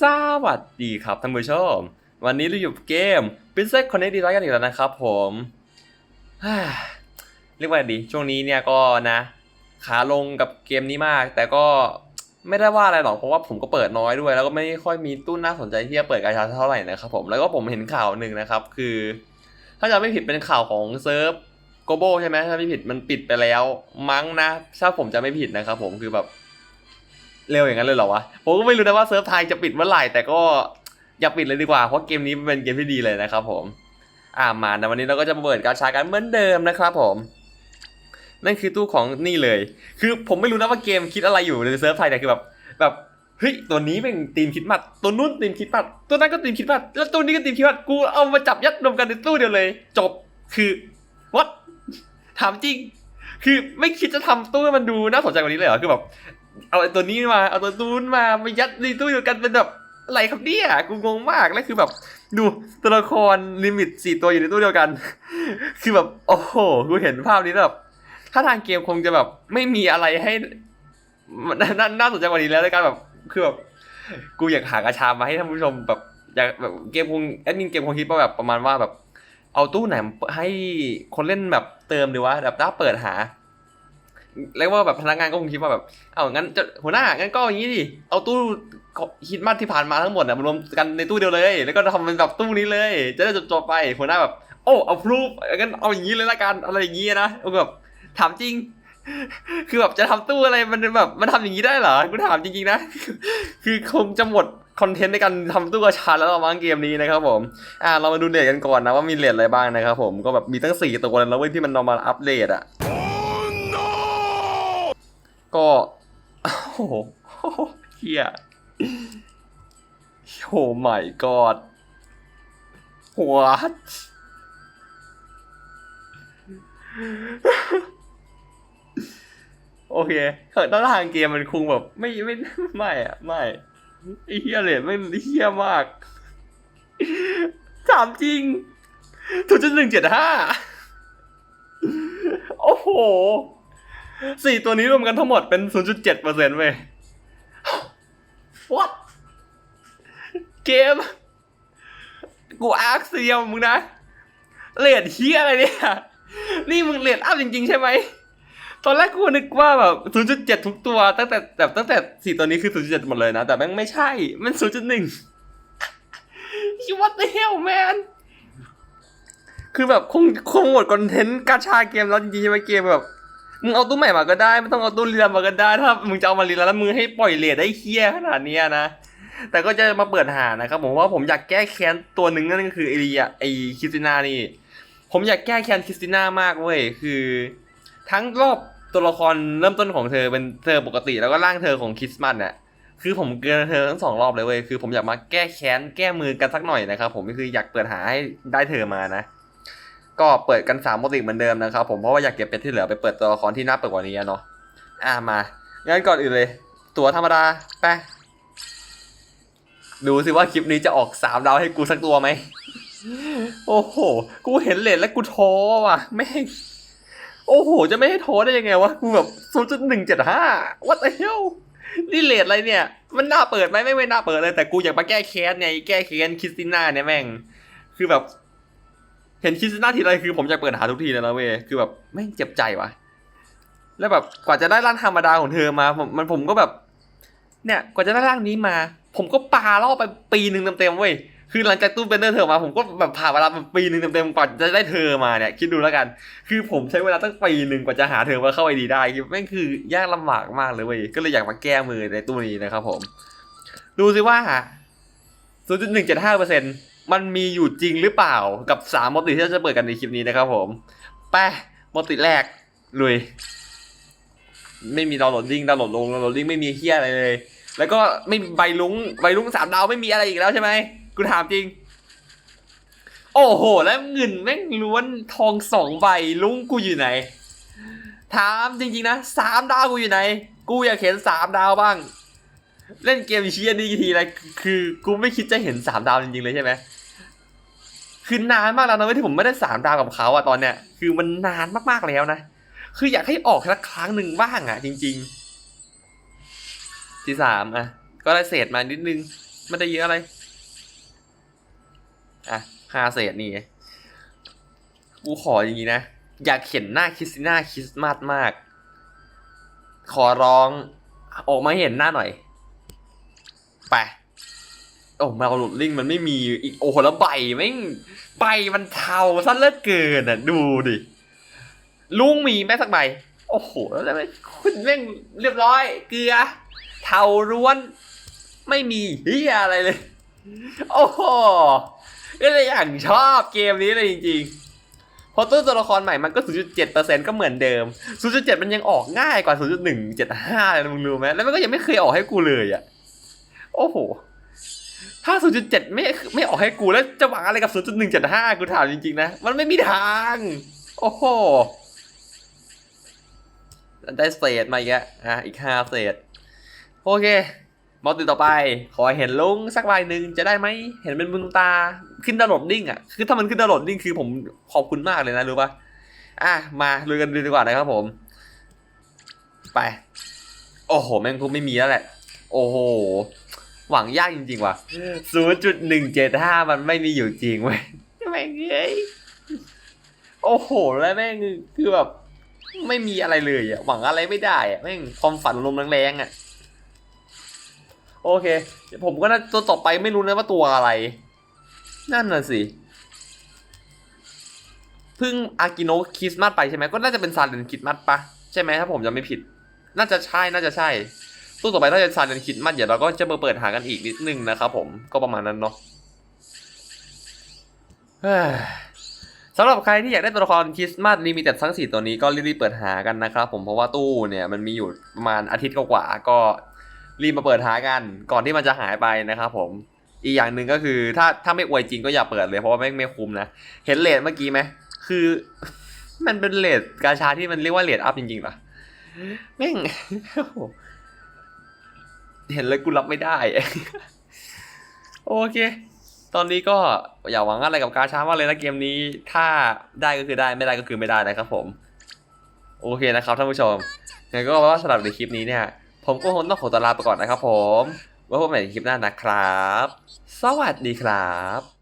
สวัสดีครับท่านผู้ชม วันนี้เราอยู่เกม Princess Connect ดีไลกันอีกแล้วนะครับผมฮ่าเรียกว่าไงดี ช่วงนี้เนี่ยก็นะ ขาลงกับเกมนี้มาก แต่ก็ไม่ได้ว่าอะไรหรอก เพราะว่าผมก็เปิดน้อยด้วย แล้วก็ไม่ค่อยมีตู้น่าสนใจที่จะเปิดกาชาเท่าไหร่นะครับผม แล้วก็ผมเห็นข่าวหนึ่งนะครับ คือ ถ้าจะไม่ผิดเป็นข่าวของเซิร์ฟโกโบใช่ไหมถ้าไม่ผิดมันปิดไปแล้ว มั้งนะ ถ้าผมจะไม่ผิดนะครับผมคือแบบ เร็วอย่างนั้นเลยเหรอวะ ผมก็ไม่รู้นะว่าเซิร์ฟไทยจะปิดเมื่อไหร่แต่ก็อย่าปิดเลยดีกว่า เพราะเกมนี้เป็นเกมที่ดีเลยนะครับผมอ่ามาในวันนี้เราก็จะมาเปิดการชากันเหมือนเดิมนะครับผมนั่นคือตู้ของนี่เลย คือผมไม่รู้นะว่าเกมคิดอะไรอยู่ในเซิร์ฟไทยแต่คือแบบแบบเฮ้ยตัวนี้เป็นตีมคิดมัดตัวนู้นตีมคิดมัดตัวนั้นก็ตีมคิดมัดแล้วตัวนี้ก็ตีมคิดมัดกูเอามาจับยัดรวมกันในตู้เดียวเลย จบคือ what ถามจริง คือไม่คิดจะทำตู้มันดูน่าสนใจกว่านี้เลยเหรอคือแบบ เอาไอ้ตัวนี้มา เอาตัวนู้นมามายัดในตู้เดียวกันเป็นแบบอะไรครับเนี่ยกูงงมากแล้วคือแบบ ดูตัวละครลิมิตสี่ตัวอยู่ในตู้เดียวกัน คือแบบโอ้โหกูเห็นภาพนี้แบบถ้าทางเกมคงจะแบบไม่มีอะไรให้นน่าน่าสนใจกว่านี้แล้วในการแบบคือแบบกูอยากหากระชามาให้ท่านผู้ชมแบบอยากแบบเกมคงแอดมินเกมคงคิดว่าแบบประมาณว่าแบบ เอาตู้ไหนให้คนเล่นแบบเติมดีวะแบบถ้าเปิดหา แล้วว่าแบบพนักงานก็คงคิดว่าแบบ เอางั้นจะหัวหน้างั้นก็อย่างนี้ดิ เอาตู้คิดมัดที่ผ่านมาทั้งหมดเนี่ยมารวมกันในตู้เดียวเลย แล้วก็ทำเป็นแบบตู้นี้เลย จะได้จบๆไป หัวหน้าแบบ โอ้เอาพรูฟงั้นเอาอย่างนี้เลยละกันอะไรอย่างนี้นะแบบถามจริง คือแบบจะทำตู้อะไรมันแบบมันทำอย่างนี้ได้เหรอกูถามจริงๆนะ คือคงจะหมดคอนเทนต์ในการทำตู้กระชาแล้วเรามั้งเกมนี้นะครับผม อ่าเรามาดูเลทกันก่อนนะว่ามีเลทอะไรบ้างนะครับผมก็แบบมีตั้งสี่ตัวแล้วเว้ยที่มันนำมาอัปเดตอะ ก็โอ้โหเฮียโอ้ my god what โอเคเต้นทางเกมมันคงแบบ ไม่ไม่ไม่อะไม่ไอเฮียเลยไม่เฮียมากถามจริงถูกจุดหนึ่งเจ็ดห้าโอ้โห สี่ตัวนี้รวมกันทั้งหมดเป็น 0.7เปอร์เซ็นต์เว้ย what เกม กูอาร์คเซียมมึงนะเลดเฮียอะไรเนี่ย นี่มึงเลดอัพจริง ๆ ใช่ไหม ตอนแรกกูนึกว่าแบบ 0.7 ทุกตัว ตั้งแต่แบบตั้งแต่สี่ตัวนี้คือ 0.7 หมดเลยนะ แต่แม่งไม่ใช่ มัน 0.1 what the hell man คือแบบคงคงหมดคอนเทนต์กาชาเกมแล้วจริงๆใช่ไหมเกมแบบ มึงเอาตู้ใหม่มาก็ได้ไม่ต้องเอาตู้เรียนมาก็ได้ ถ้ามึงจะเอามาเรียนแล้วมึงให้ปล่อยเลทได้เคี้ยขนาดเนี้ยนะแต่ก็จะมาเปิดหานะครับผมว่าผมอยากแก้แค้นตัวหนึ่งนั่นก็คือไอเรียไอคริสติน่านี่ ผมอยากแก้แค้นคริสติน่ามากเว้ยคือ ทั้งรอบตัวละครเริ่มต้นของเธอเป็นเธอปกติแล้วก็ร่างเธอของคริสต์มาสเนี่ยคือผมเกินเธอทั้งสองรอบเลยเว้ยคือผมอยากมาแก้แค้นแก้มือกันสักหน่อยนะครับผมก็คืออยากเปิดหาให้ได้เธอมานะ ก็เปิดกันสามปกติเหมือนเดิมนะครับผมเพราะว่าอยากเก็บเป็ดที่เหลือไปเปิดตัวละครที่น่าเปิดกว่านี้เนาะอะมางั้นก่อนอื่นเลย ตัวธรรมดาไปดูสิว่าคลิปนี้จะออกสามดาวให้กูสักตัวไหมโอ้โห กูเห็นเลทแล้วกูท้อว่ะแม่งโอ้โห จะไม่ให้ท้อได้ยังไงวะ กูแบบศูนย์จุดหนึ่งเจ็ดห้า what the hell นี่เลทอะไรเนี่ย มันน่าเปิดไหมไม่ไม่น่าเปิดเลย แต่กูอยากมาแก้แค้นไงแก้แค้นคริสติน่าเนี่ยแม่ง คือแบบ เห็นคิสนาทีไรคือผมจะเปิดหาทุกทีเลยนะเว้ยคือแบบแม่งเจ็บใจว่ะแล้วแบบกว่าจะได้ร่างธรรมดาของเธอมาผมมันผมก็แบบ เนี่ย กว่าจะได้ร่างนี้มา ผมก็ปาล่อไปปีหนึ่งเต็มๆเว้ยคือหลังจากตู้เบนเดอร์เธอมาผมก็แบบผ่านเวลาปปีหนึ่งเต็มๆกว่าจะได้เธอมาเนี่ยคิดดูแล้วกัน คือผมใช้เวลาตั้งปีหนึ่งกว่าจะหาเธอมาเข้าไอดีได้คือแม่งคือยากลำบากมากเลยเว้ยก็เลยอยากมาแก้มือในตู้นี้นะครับผม ดูสิว่า0.175% มันมีอยู่จริงหรือเปล่ากับ3มมติที่เราจะเปิดกันในคลิปนี้นะครับผมไปมติแรกลุย ไม่มีดาวน์โหลดลิงดาวน์โหลดลงดาวน์โหลดลิงไม่มีเฮียอะไรเลย แล้วก็ไม่ใบลุงใบลุงสามดาวไม่มีอะไรอีกแล้วใช่ไหมกูถามจริง โอ้โห แล้วเงินแม่งล้วนทองสองใบลุงกูอยู่ไหน ถามจริงๆนะสามดาวกูอยู่ไหน กูอยากเห็นสามดาวบ้าง เล่นเกมเชียร์นี่ทีไรคือกูไม่คิดจะเห็นสามดาวจริงๆเลยใช่ไหมคือนานมากแล้วนะที่ผมไม่ได้สามดาวกับเขาอะตอนเนี้ยคือมันนานมากๆแล้วนะคืออยากให้ออกสักครั้งหนึ่งบ้างอะจริง ๆ ที่สามอะก็ได้เศษมานิดนึงไม่ได้เยอะอะไรอะห้าเศษนี่กูขออย่างนี้นะอยากเห็นหน้าคริสติน่าคริสต์มาสมาก ขอร้องออกมาเห็นหน้าหน่อย ไปโอ้มาหลุดลิงมันไม่มีอีกโอ้โหแล้วใบแม่งใบมันเทาซะเลือเกินอะ ดูดิลุงมีแม่สักใบ โอ้โหแล้วแม่งคุณแม่งเรียบร้อย เกลือ เทาร้วน ไม่มีเฮียอะไรเลย โอ้โหก็เลยอย่างชอบเกมนี้เลยจริงๆพอตัวตัวละครใหม่มันก็ 0.7%ก็เหมือนเดิม 0.7 มันยังออกง่ายกว่า 0.175 เลยนะมึงรู้ไหมแล้วมันก็ยังไม่เคยออกให้กูเลยอะ โอ้โห ถ้า 0.7 ไม่ไม่ออกให้กูแล้วจะหวังอะไรกับ 0.175 กูถามจริง ๆ นะ มันไม่มีทาง โอ้โห ได้เศษมาอีกแล้วอะ อีกห้าเศษ โอเคมอติต่อไป ขอเห็นลุงสักใบหนึ่งจะได้ไหม เห็นเป็นบุญตา ขึ้นดาวโหลดดิ้งอะ คือถ้ามันขึ้นดาวโหลดดิ้งคือผมขอบคุณมากเลยนะรู้ปะอะ มาลุยกันดีกว่านะครับผม ไป โอ้โห แม่งคงไม่มีแล้วแหละ โอ้โห หวังยากจริงๆว่ะ0.175มันไม่มีอยู่จริงเว้ยแม่งเอ้ยโอ้โห แล้วแม่งคือแบบ ไม่มีอะไรเลยอะ หวังอะไรไม่ได้อะ แม่งความฝันลมแรงๆอะ โอเค ผมก็น่าตัวต่อไปไม่รู้นะว่าตัวอะไร นั่นน่ะสิ เพิ่งอากิโนคริสต์มาสไปใช่ไหม ก็น่าจะเป็นซาเลนคริสต์มาสปะ ใช่ไหมถ้าผมจำไม่ผิด น่าจะใช่ น่าจะใช่ ตู้ต่อไปน่าจะซาเลนคิสมาสเดี๋ยวเราก็จะมาเปิดหากันอีกนิดนึงนะครับผมก็ประมาณนั้นเนาะสำหรับใครที่อยากได้ตัวละครคริสต์มาสลิมิเต็ดทั้งสีตัวนี้ก็รีบๆเปิดหากันนะครับผมเพราะว่าตู้เนี่ยมันมีอยู่ประมาณอาทิตย์กว่าๆก็รีบมาเปิดหากัน ก่อนที่มันจะหายไปนะครับผมอีกอย่างหนึ่งก็คือถ้าถ้าไม่อวยจริงก็อย่าเปิดเลยเพราะว่าไม่ไม่คุ้มนะ เห็นเลทเมื่อกี้ไหมคือ มันเป็นเลทกาชาที่มันเรียกว่าเลทอัพจริงๆเหรอแม่ง เห็นเลยกูรับไม่ได้ โอเค ตอนนี้ก็อย่าหวังอะไรกับกาชามากเลยนะเกมนี้ ถ้าได้ก็คือได้ไม่ได้ก็คือไม่ได้นะครับผม โอเคนะครับท่านผู้ชมงั้นก็ว่าสำหรับในคลิปนี้เนี่ย ผมก็คงต้องขอตัวลาไปก่อนนะครับผมไว้พบกันใหม่ในคลิปหน้านะครับ สวัสดีครับ